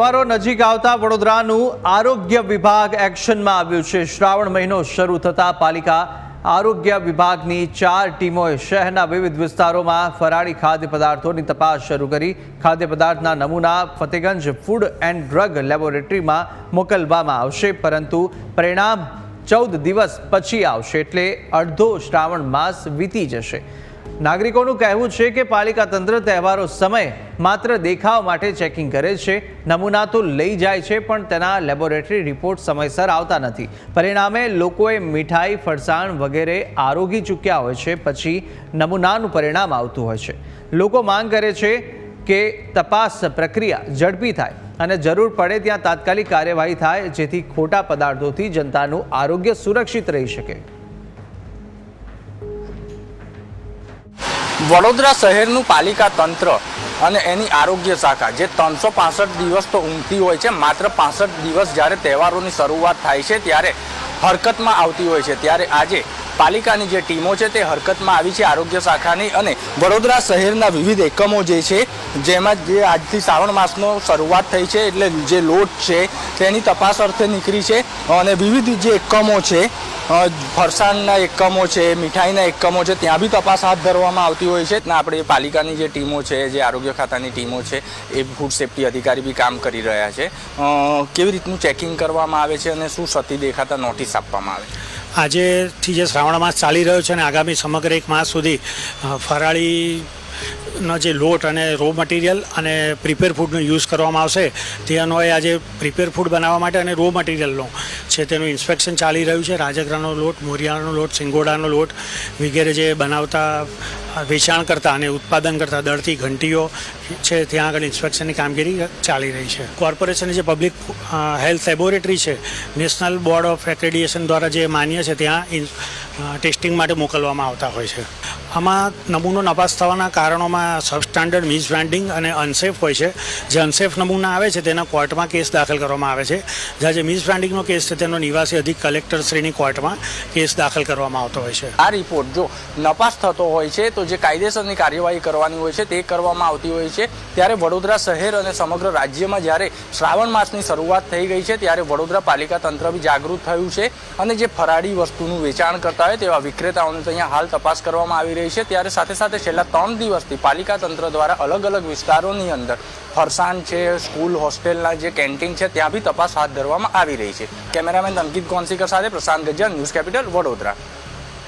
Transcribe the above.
તહેવારો નજીક આવતા વડોદરાનું આરોગ્ય વિભાગ એક્શનમાં આવ્યું છે. શ્રાવણ મહિનો શરૂ થતા પાલિકા આરોગ્ય વિભાગની ચાર ટીમોએ શહેરના વિવિધ વિસ્તારોમાં ફરાળી ખાદ્ય પદાર્થોની તપાસ શરૂ કરી. ખાદ્ય પદાર્થના નમૂના ફતેગંજ ફૂડ એન્ડ ડ્રગ લેબોરેટરીમાં મોકલવામાં આવશે, પરંતુ પરિણામ ચૌદ દિવસ પછી આવશે એટલે અડધો શ્રાવણ માસ વીતી જશે. નાગરિકોનું કહેવું છે કે પાલિકા તંત્ર તહેવારો સમય માત્ર દેખાવ માટે ચેકિંગ કરે છે. નમૂના તો લઈ જાય છે, પણ તેના લેબોરેટરી રિપોર્ટ સમયસર આવતા નથી. પરિણામે લોકોએ મીઠાઈ, ફરસાણ વગેરે આરોગી ચૂક્યા હોય છે, પછી નમૂનાનું પરિણામ આવતું હોય છે. લોકો માંગ કરે છે કે તપાસ પ્રક્રિયા ઝડપી થાય અને જરૂર પડે ત્યાં તાત્કાલિક કાર્યવાહી થાય, જેથી ખોટા પદાર્થોથી જનતાનું આરોગ્ય સુરક્ષિત રહી શકે. વડોદરા શહેરનું પાલિકા તંત્ર અને એની આરોગ્ય શાખા, જે ત્રણસો પાસઠ દિવસ તો ઊંઘતી હોય છે, માત્ર પાસઠ દિવસ જ્યારે તહેવારોની શરૂઆત થાય છે, ત્યારે હરકતમાં આવતી હોય છે. ત્યારે આજે પાલિકાની જે ટીમો છે તે હરકતમાં આવી છે આરોગ્ય શાખાની અને વડોદરા શહેરના વિવિધ એકમો જે છે, જેમાં જે આજથી શ્રાવણ માસનો શરૂઆત થઈ છે એટલે જે લોટ છે તેની તપાસ અર્થે નીકળી છે અને વિવિધ જે એકમો છે ફરસાણના એકમો છે, મીઠાઈના એકમો છે, ત્યાં બી તપાસ હાથ ધરવામાં આવતી હોય છે. આપણે પાલિકાની જે ટીમો છે, જે આરોગ્ય ખાતાની ટીમો છે, એ ફૂડ સેફ્ટી અધિકારી બી કામ કરી રહ્યા છે. કેવી રીતનું ચેકિંગ કરવામાં આવે છે અને શું સતી દેખાતા નોટિસ આપવામાં આવે છે? આજેથી જે શ્રાવણ માસ ચાલી રહ્યો છે અને આગામી સમગ્ર એક માસ સુધી ફરાળીનો જે લોટ અને રો મટીરિયલ અને પ્રિપેર ફૂડનો યુઝ કરવામાં આવશે તે અન્વયે આજે પ્રિપેર ફૂડ બનાવવા માટે અને રો મટીરિયલનો છે તેનું ઇન્સ્પેક્શન ચાલી રહ્યું છે. રાજગરાનો લોટ, મોરિયાનો લોટ, સિંગોડાનો લોટ વગેરે જે બનાવતા વેચાણ કરતા અને ઉત્પાદન કરતા દળથી ઘંટીઓ છે, ત્યાં આગળ ઇન્સ્પેક્શનની કામગીરી ચાલી રહી છે. કોર્પોરેશનની જે પબ્લિક હેલ્થ લેબોરેટરી છે નેશનલ બોર્ડ ઓફ એક્રેડિએશન દ્વારા જે માન્ય છે, ત્યાં ટેસ્ટિંગ માટે મોકલવામાં આવતા હોય છે. આમાં નમૂનો નપાસ થવાના કારણોમાં સબસ્ટાન્ડર્ડ મિસબ્રાન્ડિંગ અને અનસેફ હોય છે. જે અનસેફ નમૂના આવે છે, તેના કોર્ટમાં કેસ દાખલ કરવામાં આવે છે. જ્યાં જે મિસબ્રાન્ડિંગનો કેસ છે, તેનો નિવાસી અધિક કલેક્ટર શ્રીની કોર્ટમાં કેસ દાખલ કરવામાં આવતો હોય છે. આ રિપોર્ટ જો નપાસ થતો હોય છે, તો જે કાયદેસરની કાર્યવાહી કરવાની હોય છે, તે કરવામાં આવતી હોય છે. ત્યારે વડોદરા શહેર અને સમગ્ર રાજ્યમાં જ્યારે શ્રાવણ માસની શરૂઆત થઈ ગઈ છે, ત્યારે વડોદરા પાલિકા તંત્ર બી જાગૃત થયું છે. અને જે ફરાળી વસ્તુનું વેચાણ કરતા હોય, તેવા વિક્રેતાઓને અહીંયા હાલ તપાસ કરવામાં આવી રહી છે. ત્યારે સાથે સાથે છેલ્લા ત્રણ દિવસથી પાલિકા તંત્ર દ્વારા અલગ અલગ વિસ્તારોની અંદર ફરસાણ છે, સ્કૂલ, હોસ્ટેલના જે કેન્ટીન છે, ત્યાં બી તપાસ હાથ ધરવામાં આવી રહી છે. કેમેરામેન અંકિત કોન્સિકર સાથે પ્રશાંત ગજ્જર, ન્યૂઝ કેપિટલ વડોદરા.